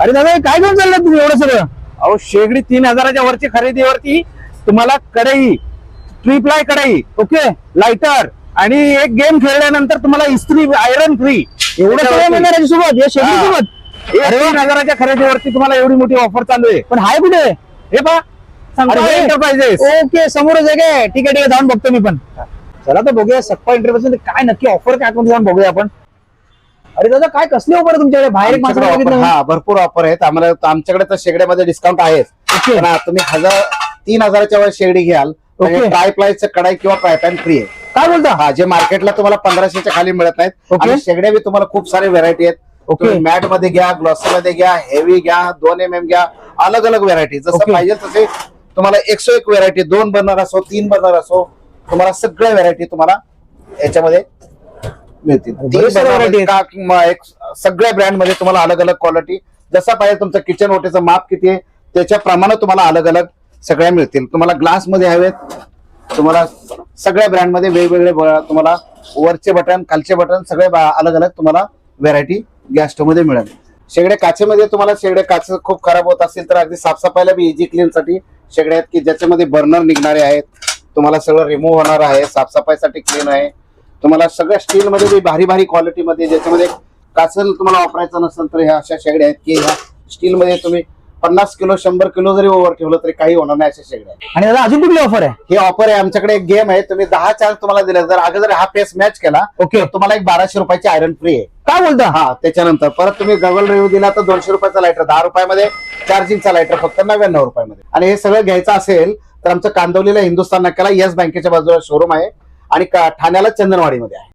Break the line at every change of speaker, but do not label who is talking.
अरे दादा हे काय घेऊन चाललं तुम्ही एवढं सगळं?
अहो शेगडी तीन हजाराच्या वरची खरेदीवरती तुम्हाला कढई ट्री प्लाय कढई
ओके
लाइटर आणि एक गेम खेळल्यानंतर तुम्हाला इस्त्री आयरन फ्री
एवढं सगळं मिळणार याच्यासोबत या शेगडी सोबत
अरे तीन हजाराच्या खरेदीवरती तुम्हाला एवढी मोठी ऑफर चालू आहे.
पण हाय कुठे?
हे एंटरप्राइजेस
ओके समोरच आहे काय? ठीक आहे ठीक आहे जाऊन बघतो मी पण. चला तर बघूया सक्पा इंटरव्ह्यू काय नक्की ऑफर काय कोणती जाऊन बघूया आपण. अरे दादा काय कसली ऑफर आहे तुमच्याकडे बाहेर माणसाला बघितलं
हा भरपूर ऑफर आहेत आम्हाला आमच्याकडे तर शेगड्यामध्ये डिस्काउंट आहेच
ओके.
पण हा, तुम्ही हजार तीन हजाराच्या वर शेगडी घ्याल
ओके.
ट्राय प्लायचं कडाई किंवा ट्राय पॅन फ्री आहे
काय बोलता
हा जे मार्केटला तुम्हाला पंधराशेच्या खाली मिळत नाहीत
ओके.
आणि शेगड्या बी तुम्हाला खूप सारे व्हेरायटी आहेत
ओके.
तुम्ही मॅटमध्ये घ्या ग्लॉसी मध्ये घ्या हेवी घ्या दोन एम एम घ्या अलग अलग व्हेरायटी जसं. पाहिजे तसे तुम्हाला एकशे एक व्हेरायटी दोन बर्नर असो तीन बर्नर असो तुम्हाला सगळ्या व्हेरायटी तुम्हाला याच्यामध्ये मिळतील. सगळ्या ब्रँडमध्ये तुम्हाला अलग अलग क्वालिटी जसा पाहिजे तुमचं किचन ओटेचं माप किती आहे त्याच्याप्रमाणे तुम्हाला अलग अलग सगळ्या मिळतील. तुम्हाला ग्लासमध्ये हवेत तुम्हाला सगळ्या ब्रँडमध्ये वेगवेगळे तुम्हाला वरचे बटन खालचे बटन सगळे अलग अलग तुम्हाला व्हेरायटी गॅस स्टोवमध्ये मिळेल. शेगडे काचेमध्ये तुम्हाला शेगडे काच खूप खराब होत असेल तर अगदी साफसफाईला बी इझी क्लीन साठी शेगडे आहेत की ज्याच्यामध्ये बर्नर निघणारे आहेत तुम्हाला सगळं रिमूव्ह होणार आहे साफसफाईसाठी क्लीन आहे. तुम्हाला सगळ्या स्टील मध्ये बी भारी भारी क्वालिटी मध्ये ज्याच्यामध्ये काचल तुम्हाला वापरायचं नसेल तर ह्या अशा शेगड्या आहेत की ह्या स्टील मध्ये तुम्ही पन्नास किलो शंभर किलो जरी ओव्हर ठेवलं तरी काही होणार नाही अशा शेगड्या. आहेत.
आणि दादा अजून कुठली ऑफर आहे?
ही ऑफर आहे आमच्याकडे एक गेम आहे तुम्ही दहा चान्स तुम्हाला दिले. जर अगोदर जर हा पेस मॅच केला
ओके.
तुम्हाला एक बाराशे रुपयाची आयरन फ्री आहे.
काय बोलता?
हा त्याच्यानंतर परत तुम्ही गगल रिव्ह्यू दिला तर दोनशे रुपयाचा लायटर दहा रुपयामध्ये चार्जिंगचा लायटर फक्त नव्याण्णव रुपयामध्ये. आणि हे सगळं घ्यायचं असेल तर आमचं कांदवलीला हिंदुस्थान नाक्याला येस बँकेच्या बाजूला शोरूम आहे. आणि का- ठाण्याला चंदनवाडीमध्ये आहे.